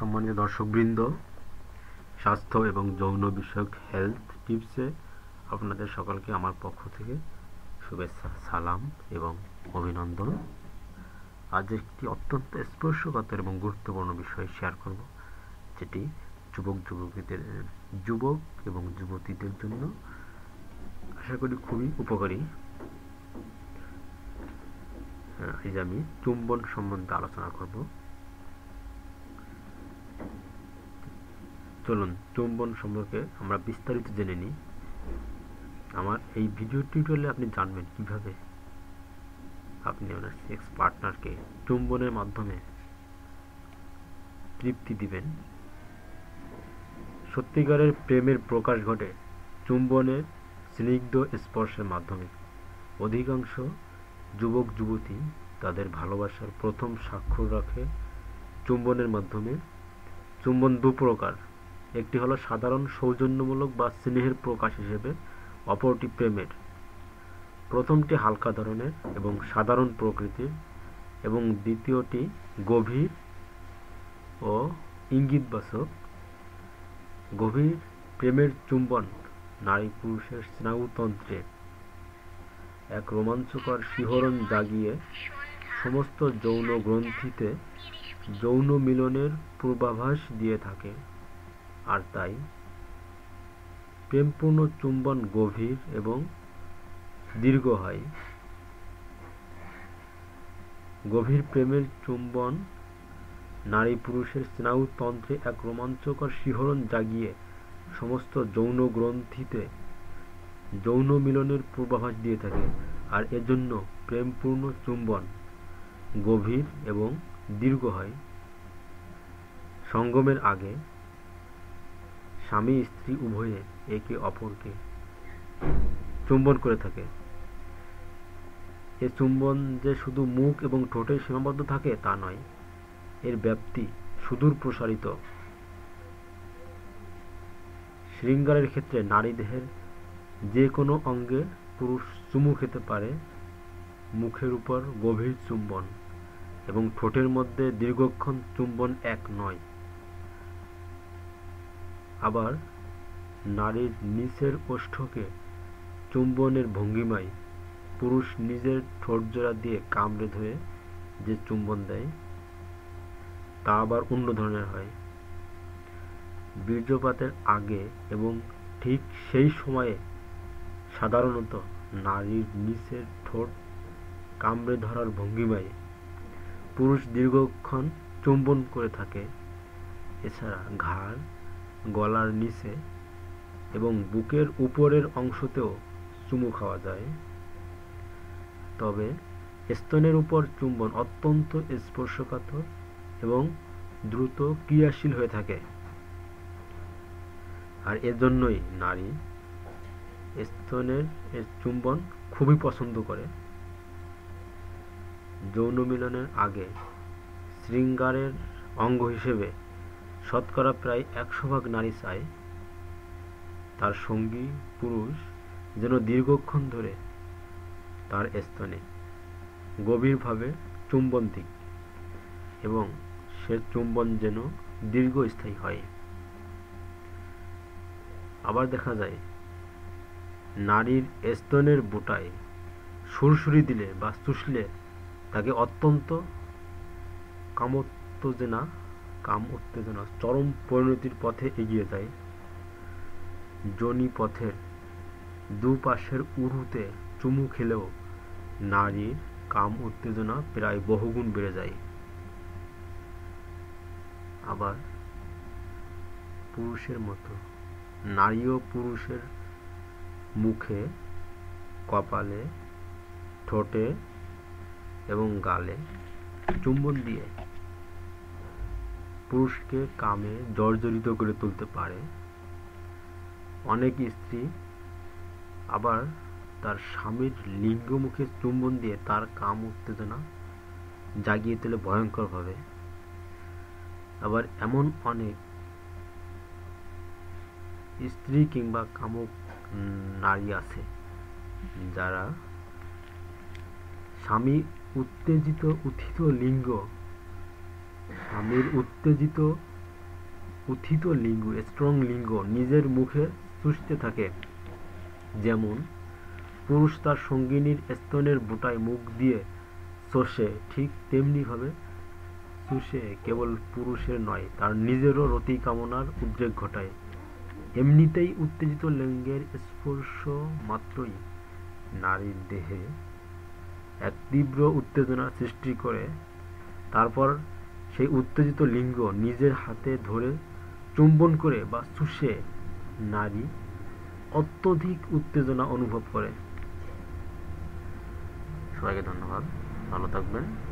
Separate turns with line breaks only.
সম্মানিত দর্শকবৃন্দ, স্বাস্থ্য এবং যৌন বিষয়ক হেলথ টিপসে আপনাদের সকলকে আমার পক্ষ থেকে শুভেচ্ছা, সালাম এবং অভিনন্দন। আজ একটি অত্যন্ত স্পর্শকাতর এবং গুরুত্বপূর্ণ বিষয় শেয়ার করব, যেটি যুবক, যুবতীদের, যুবক এবং যুবতীদের জন্য আশা করি খুবই উপকারী। আজ আমি চুম্বন সম্বন্ধে আলোচনা করব। চলুন, চুম্বন সম্পর্কে আমরা বিস্তারিত জেনে নিই। আমার এই ভিডিও টিউটোরিয়ালে আপনি জানবেন কীভাবে আপনি আপনার সেক্স পার্টনারকে চুম্বনের মাধ্যমে তৃপ্তি দিবেন। সত্যিকারের প্রেমের প্রকাশ ঘটে চুম্বনের স্নিগ্ধ স্পর্শের মাধ্যমে। অধিকাংশ যুবক, যুবতী তাদের ভালোবাসার প্রথম স্বাক্ষর রাখে চুম্বনের মাধ্যমে। চুম্বন দু প্রকার। একটি হলো সাধারণ, সৌজন্যমূলক বা স্নেহের প্রকাশ হিসেবে, অপরটি প্রেমের। প্রথমটি হালকা ধরনের এবং সাধারণ প্রকৃতির এবং দ্বিতীয়টি গভীর ও ইঙ্গিতবাচক। গভীর প্রেমের চুম্বন, নারী পুরুষের স্নায়ুতন্ত্রে। এক রোমাঞ্চকর শিহরণ জাগিয়ে সমস্ত যৌন গ্রন্থিতে যৌন মিলনের পূর্বাভাস দিয়ে থাকে। আর তাই প্রেমপূর্ণ চুম্বন গভীর এবং দীর্ঘ হয় গভীর প্রেমের চুম্বন নারী পুরুষের স্নায়ুতন্ত্রে এক রোমাঞ্চকর শিহরণ জাগিয়ে সমস্ত যৌন গ্রন্থিতে যৌন মিলনের পূর্বাভাস দিয়ে থাকে আর এজন্য প্রেমপূর্ণ চুম্বন গভীর এবং দীর্ঘ হয় সঙ্গমের আগে স্বামী, স্ত্রী উভয়ে একে অপরকে চুম্বন করে থাকে। এ চুম্বন যে শুধু মুখ এবং ঠোঁটে সীমাবদ্ধ থাকে, তা নয়, এর ব্যাপ্তি সুদূর প্রসারিত। শৃঙ্গারের ক্ষেত্রে নারী দেহের যে কোনো অঙ্গে পুরুষ চুমু খেতে পারে, মুখের উপর গভীর চুম্বন এবং ঠোঁটের মধ্যে দীর্ঘক্ষণ চুম্বন এক নয়। আবার নারীর নিচের ওষ্ঠকে চুম্বনের ভঙ্গিমায় পুরুষ নিজের ঠোঁটজোড়া দিয়ে কামড়ে ধরে যে চুম্বন দেয়, তা আবার অন্য ধরনের হয়। বীর্যপাতের আগে এবং ঠিক সেই সময়ে সাধারণত নারীর নিচের ঠোঁট কামড়ে ধরার ভঙ্গিমায় পুরুষ দীর্ঘক্ষণ চুম্বন করে থাকে। এছাড়া ঘাড় গলার নিচে এবং বুকের উপরের অংশতেও চুমু খাওয়া যায়। তবে স্তনের উপর চুম্বন অত্যন্ত স্পর্শকাতর এবং দ্রুত ক্রিয়াশীল হয়ে থাকে। আর এজন্যই নারী স্তনের চুম্বন খুবই পছন্দ করে। যৌন মিলনের আগে শৃঙ্গারের অঙ্গ হিসেবে শতকরা প্রায় একশো ভাগ নারী চায় তার সঙ্গী পুরুষ যেন দীর্ঘক্ষণ ধরে তার স্তনে গভীরভাবে চুম্বন দিক এবং সে চুম্বন যেন দীর্ঘস্থায়ী হয়। আবার দেখা যায়, নারীর স্তনের বোটায় সুরসুরি দিলে বা চুষলে তাকে অত্যন্ত কামোত্তেজনা কাম, উত্তেজনা, চরম পরিণতির পথে এগিয়ে যায়। যোনি পথের দুপাশের উরুতে চুমু খেলেও নারীর কাম, উত্তেজনা প্রায় বহুগুণ বেড়ে যায়। আবার পুরুষের মতো, নারী ও পুরুষের মুখে, কপালে, ঠোঁটে এবং গালে চুম্বন দিয়ে পুরুষকে কামে জর্জরিত করে তুলতে পারে। অনেক স্ত্রী আবার তার স্বামীর লিঙ্গমুখে চুম্বন দিয়ে তার কাম উত্তেজনা জাগিয়ে তোলে ভয়ঙ্করভাবে। আবার এমন অনেক স্ত্রী কিংবা কামুক নারী আছে যারা স্বামী উত্তেজিত, উত্থিত লিঙ্গ স্বামীর উত্তেজিত, উত্থিত লিঙ্গ স্ট্রং লিঙ্গ নিজের মুখে চুষতে থাকে। যেমন পুরুষ তার সঙ্গিনীর স্তনের বুটায় মুখ দিয়ে চষে, ঠিক তেমনিভাবে চুষে কেবল পুরুষের নয় তার নিজেরও রতি কামনার উদ্রেক ঘটায়। এমনিতেই উত্তেজিত লিঙ্গের স্পর্শ মাত্রই নারীর দেহে এক তীব্র উত্তেজনা সৃষ্টি করে তারপর সেই উত্তেজিত লিঙ্গ নিজের হাতে ধরে চুম্বন করে বা চুষে নারী অত্যধিক উত্তেজনা অনুভব করে। সবাইকে ধন্যবাদ। ভালো থাকবেন।